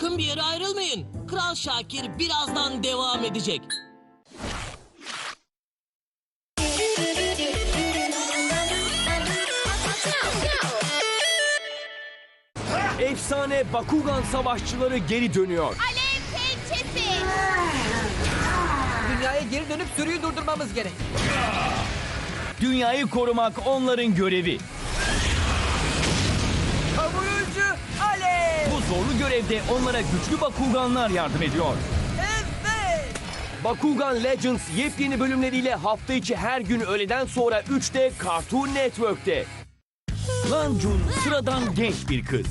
Sakın bir yere ayrılmayın. Kral Şakir birazdan devam edecek. Efsane Bakugan savaşçıları geri dönüyor. Alev pençesi. Dünyaya geri dönüp sürüyü durdurmamız gerek. Dünyayı korumak onların görevi. Zorlu görevde onlara güçlü Bakuganlar yardım ediyor. Evet. Bakugan Legends yepyeni bölümleriyle hafta içi her gün öğleden sonra 3'te Cartoon Network'te. Lan Jun sıradan genç bir kız.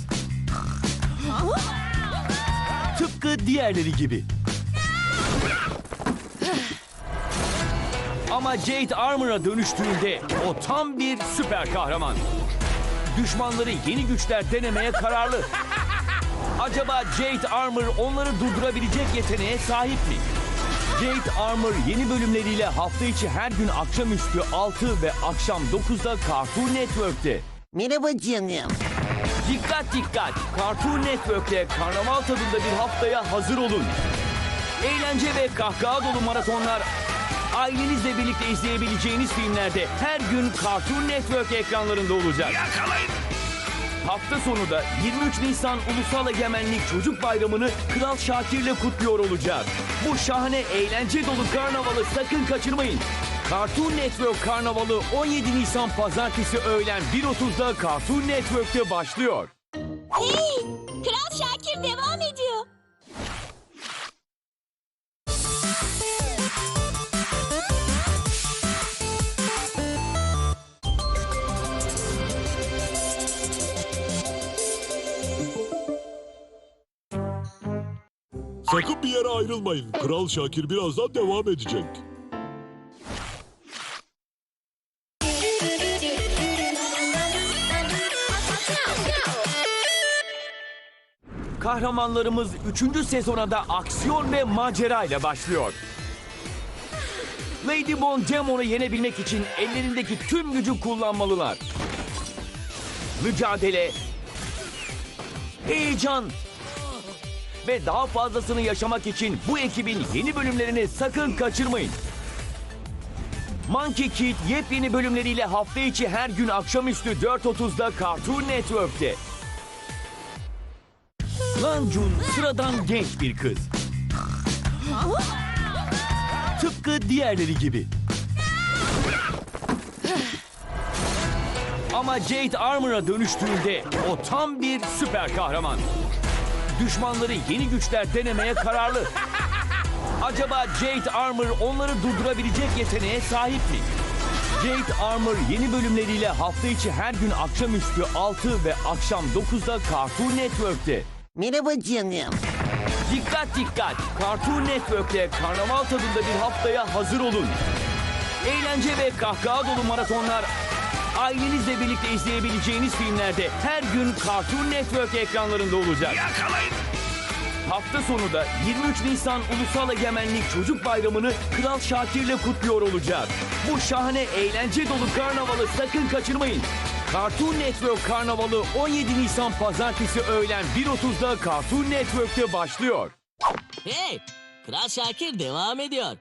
Tıpkı diğerleri gibi. Ama Jade Armor'a dönüştüğünde o tam bir süper kahraman. Düşmanları yeni güçler denemeye kararlı. Acaba Jade Armor onları durdurabilecek yeteneğe sahip mi? Jade Armor yeni bölümleriyle hafta içi her gün akşamüstü 6 ve akşam 9'da Cartoon Network'te. Merhaba canım. Dikkat dikkat! Cartoon Network'te karnaval tadında bir haftaya hazır olun. Eğlence ve kahkaha dolu maratonlar ailenizle birlikte izleyebileceğiniz filmlerde her gün Cartoon Network ekranlarında olacak. Yakalayın! Hafta sonu da 23 Nisan Ulusal Egemenlik Çocuk Bayramı'nı Kral Şakir'le kutluyor olacak. Bu şahane eğlence dolu karnavalı sakın kaçırmayın. Cartoon Network Karnavalı 17 Nisan Pazartesi öğlen 1.30'da Cartoon Network'te başlıyor. Hey, Kral Şakir devam ediyor. Sakın bir yere ayrılmayın. Kral Şakir birazdan devam edecek. Kahramanlarımız 3. sezona da aksiyon ve macera ile başlıyor. Lady Bone Demon'u yenebilmek için ellerindeki tüm gücü kullanmalılar. Mücadele, heyecan ve daha fazlasını yaşamak için bu ekibin yeni bölümlerini sakın kaçırmayın. Monkey Kid yepyeni bölümleriyle hafta içi her gün akşamüstü 4.30'da Cartoon Network'te. Lan Jun sıradan genç bir kız. Tıpkı diğerleri gibi. Ama Jade Armor'a dönüştüğünde o tam bir süper kahraman. Düşmanları yeni güçler denemeye kararlı. Acaba Jade Armor onları durdurabilecek yeteneğe sahip mi? Jade Armor yeni bölümleriyle hafta içi her gün akşamüstü 6 ve akşam 9'da Cartoon Network'te. Merhaba canım. Dikkat dikkat! Cartoon Network'te karnaval tadında bir haftaya hazır olun. Eğlence ve kahkaha dolu maratonlar ailenizle birlikte izleyebileceğiniz filmlerde her gün Cartoon Network ekranlarında olacak. Yakalayın! Hafta sonu da 23 Nisan Ulusal Egemenlik Çocuk Bayramı'nı Kral Şakir'le kutluyor olacak. Bu şahane eğlence dolu karnavalı sakın kaçırmayın. Cartoon Network Karnavalı 17 Nisan Pazartesi öğlen 1.30'da Cartoon Network'te başlıyor. Hey, Kral Şakir devam ediyor.